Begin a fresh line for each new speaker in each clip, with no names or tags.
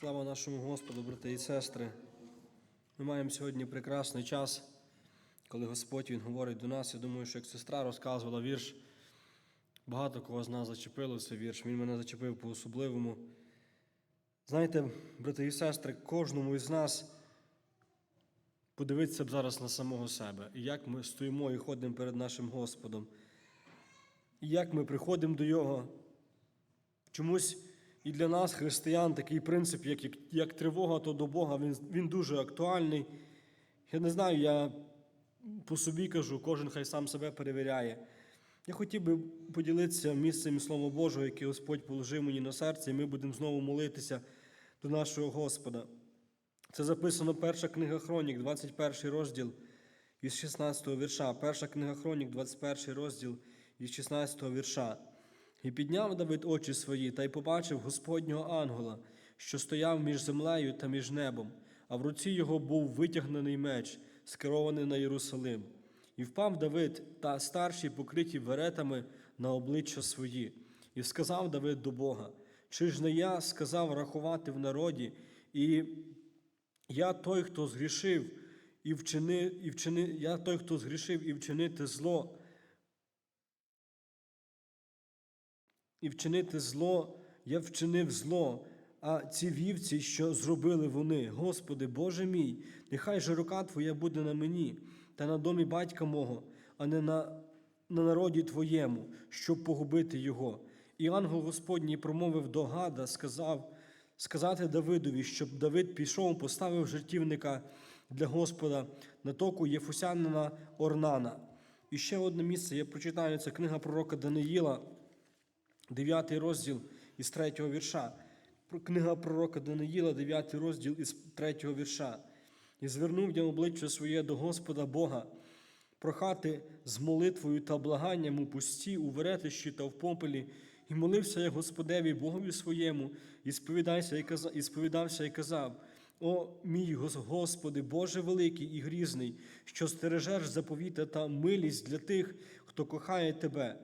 Слава нашому Господу, брати і сестри. Ми маємо сьогодні прекрасний час, коли Господь Він говорить до нас. Я думаю, що як сестра розказувала вірш, багато кого з нас зачепило цей вірш. Він мене зачепив по-особливому. Знаєте, брати і сестри, кожному із нас подивитися б зараз на самого себе, і як ми стоїмо і ходимо перед нашим Господом, і як ми приходимо до Його. Чомусь і для нас, християн, такий принцип, як, як, тривога, то до Бога, він, він дуже актуальний. Я не знаю, я по собі кажу, кожен хай сам себе перевіряє. Я хотів би поділитися місцем і Словом Божого, яке Господь положив мені на серце, і ми будемо знову молитися до нашого Господа. Це записано перша книга Хронік, 21 розділ із 16 вірша. Перша книга Хронік, 21 розділ із 16 вірша. І підняв Давид очі свої та й побачив Господнього ангела, що стояв між землею та між небом, а в руці його був витягнений меч, скерований на Єрусалим. І впав Давид та старші, покриті веретами на обличчя свої, і сказав Давид до Бога: Чи ж не я сказав рахувати в народі, і я той, хто згрішив, і вчини, і вчини, я той, хто згрішив і вчинити зло. І вчинити зло, я вчинив зло, а ці вівці, що зробили вони, Господи, Боже мій, нехай же рука Твоя буде на мені та на домі батька мого, а не на, на народі Твоєму, щоб погубити його. І ангел Господній промовив до Гада, сказав, сказати Давидові, щоб Давид пішов, поставив жертівника для Господа на току Єфусянина Орнана. І ще одне місце, я прочитаю, це книга пророка Даниїла, 9 розділ із 3 вірша. Книга пророка Даниїла, 9 розділ із 3 вірша. І звернув я обличчя своє до Господа Бога, прохати з молитвою та благанням у пусті, у веретищі та в попелі, і молився я Господеві Богові своєму, і сповідався і казав, і сповідався і казав: О, мій Господи, Боже великий і грізний, що стережеш заповіта та милість для тих, хто кохає Тебе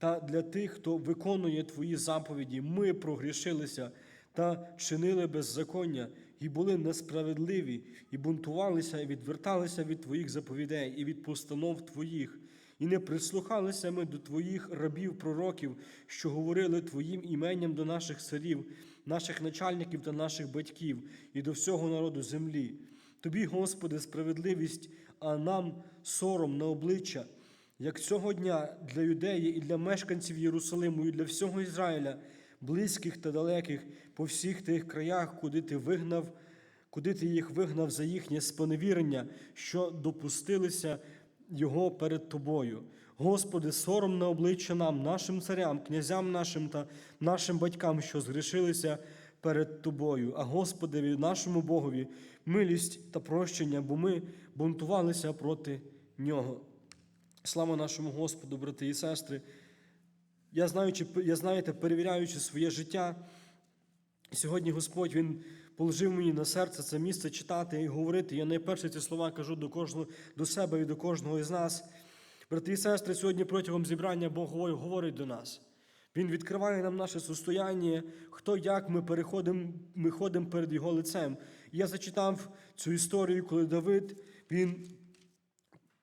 та для тих, хто виконує Твої заповіді, ми прогрішилися та чинили беззаконня, і були несправедливі, і бунтувалися, і відверталися від Твоїх заповідей, і від постанов Твоїх, і не прислухалися ми до Твоїх рабів, пророків, що говорили Твоїм іменням до наших царів, наших начальників та наших батьків, і до всього народу землі. Тобі, Господи, справедливість, а нам сором на обличчя. Як цього дня для юдеї і для мешканців Єрусалиму, і для всього Ізраїля, близьких та далеких, по всіх тих краях, куди ти вигнав, куди ти їх вигнав за їхнє споневірення, що допустилися його перед тобою. Господи, сором на обличчя нам, нашим царям, князям нашим та нашим батькам, що згрішилися перед тобою. А Господеві, нашому Богові, милість та прощення, бо ми бунтувалися проти нього. Слава нашому Господу, брати і сестри. Я, знаючи, я знаєте, перевіряючи своє життя, сьогодні Господь Він положив мені на серце це місце читати і говорити. Я найперше ці слова кажу до кожного, до себе і до кожного із нас. Брати і сестри, сьогодні протягом зібрання Бог говорить до нас. Він відкриває нам наше состояння, хто як ми переходимо, ми ходимо перед Його лицем. Я зачитав цю історію, коли Давид він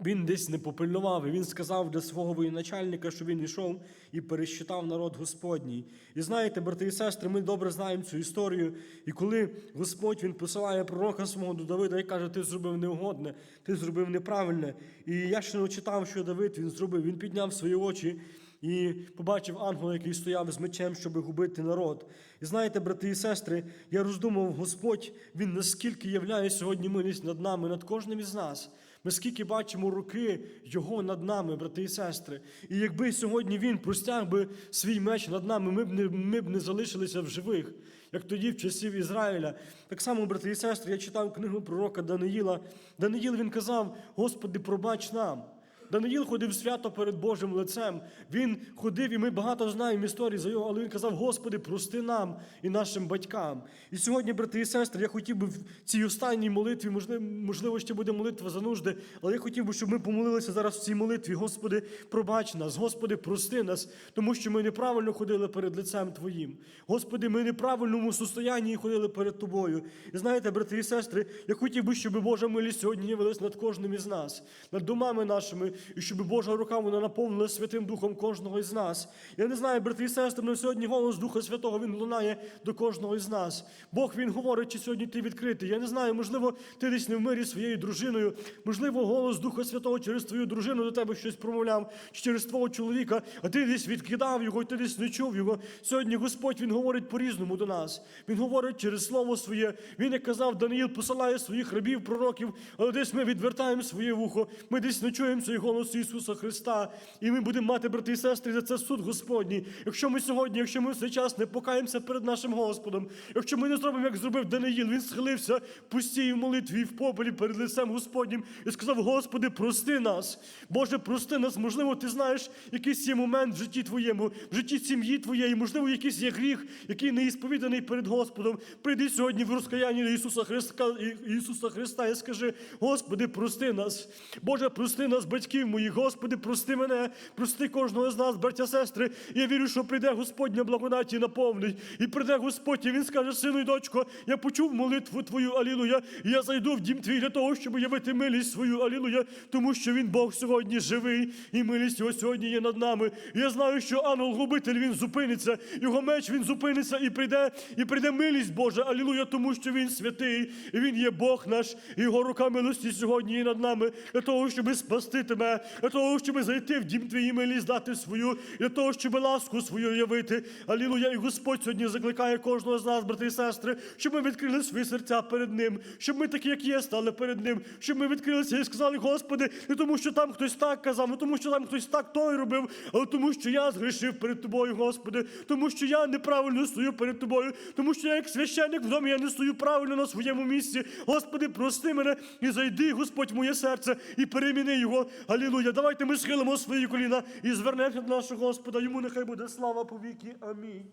він десь не попильнував, і він сказав для свого воєначальника, що він йшов і пересчитав народ Господній. І знаєте, брати і сестри, ми добре знаємо цю історію. І коли Господь він посилає пророка свого до Давида і каже, ти зробив неугодне, ти зробив неправильне. І я ще не читав, що Давид він зробив. Він підняв свої очі і побачив ангела, який стояв з мечем, щоб губити народ. І знаєте, брати і сестри, я роздумав, Господь, Він наскільки являє сьогодні милість над нами, над кожним із нас. Ми скільки бачимо руки Його над нами, брати і сестри. І якби сьогодні Він простяг би свій меч над нами, ми б не, ми б не залишилися в живих, як тоді в часів Ізраїля. Так само, брати і сестри, я читав книгу пророка Даниїла. Даниїл він казав: Господи, пробач нам. Даниїл ходив свято перед Божим лицем. Він ходив, і ми багато знаємо історій за його, але він казав: Господи, прости нам і нашим батькам. І сьогодні, брати і сестри, я хотів би в цій останній молитві, можливо, ще буде молитва за нужди, але я хотів би, щоб ми помолилися зараз в цій молитві. Господи, пробач нас, Господи, прости нас, тому що ми неправильно ходили перед лицем Твоїм. Господи, ми в неправильному состоянні ходили перед Тобою. І знаєте, брати і сестри, я хотів би, щоб Божа милість сьогодні явилась над кожним із нас, над домами нашими, і щоб Божа рука вона наповнила Святим Духом кожного із нас. Я не знаю, брати і сестри, але сьогодні голос Духа Святого він лунає до кожного із нас. Бог він говорить, чи сьогодні ти відкритий. Я не знаю, можливо, ти десь не в мирі своєю дружиною, можливо, голос Духа Святого через твою дружину до тебе щось промовляв, чи через твого чоловіка, а ти десь відкидав його, ти десь не чув його. Сьогодні Господь він говорить по-різному до нас. Він говорить через слово своє. Він, як казав, Даниїл посилає своїх рабів, пророків, але десь ми відвертаємо своє вухо. Ми десь не чуємо цей голос Ісуса Христа. І ми будемо мати, брати і сестри, за це суд Господній. Якщо ми сьогодні, якщо ми в цей час не покаємося перед нашим Господом, якщо ми не зробимо, як зробив Даниїл, він схилився в пустій молитві в попелі перед лицем Господнім і сказав: Господи, прости нас. Боже, прости нас. Можливо, ти знаєш якийсь є момент в житті твоєму, в житті сім'ї твоєї, можливо, якийсь є гріх, який не ісповіданий перед Господом. Прийди сьогодні в розкаянні Ісуса Христа, Ісуса Христа і скажи: Господи, прости нас. Боже, прости нас, батьків моїх, Господи, прости мене, прости кожного з нас, браття, сестри. Я вірю, що прийде Господня благодаті наповнить. І прийде Господь, і Він скаже, сину і дочко, я почув молитву Твою, Алілуя, і я зайду в дім твій для того, щоб явити милість свою, Алілуя, тому що Він Бог сьогодні живий, і милість Його сьогодні є над нами. І я знаю, що ангел-губитель він зупиниться, його меч він зупиниться і прийде, і прийде милість Божа, Алілуя, тому що Він святий, і Він є Бог наш, і його рука милості сьогодні є над нами, для того, щоб спасти тебе, для того, щоб зайти в дім твій і милість дати свою, для того, щоб ласку свою явити. Алілуя, і Господь сьогодні закликає кожного з нас, брати і сестри, щоб ми відкрили свої серця перед Ним, щоб ми такі, як є, стали перед Ним, щоб ми відкрилися і сказали, Господи, не тому, що там хтось так казав, не тому, що там хтось так той робив, але тому, що я згрішив перед Тобою, Господи, тому що я неправильно стою перед Тобою, тому що я як священник в домі я не стою правильно на своєму місці. Господи, прости мене і зайди, Господь, в моє серце і переміни його. Алілуя. Давайте ми схилимо свої коліна і звернемося до нашого Господа. Йому нехай буде слава по віки. Амінь.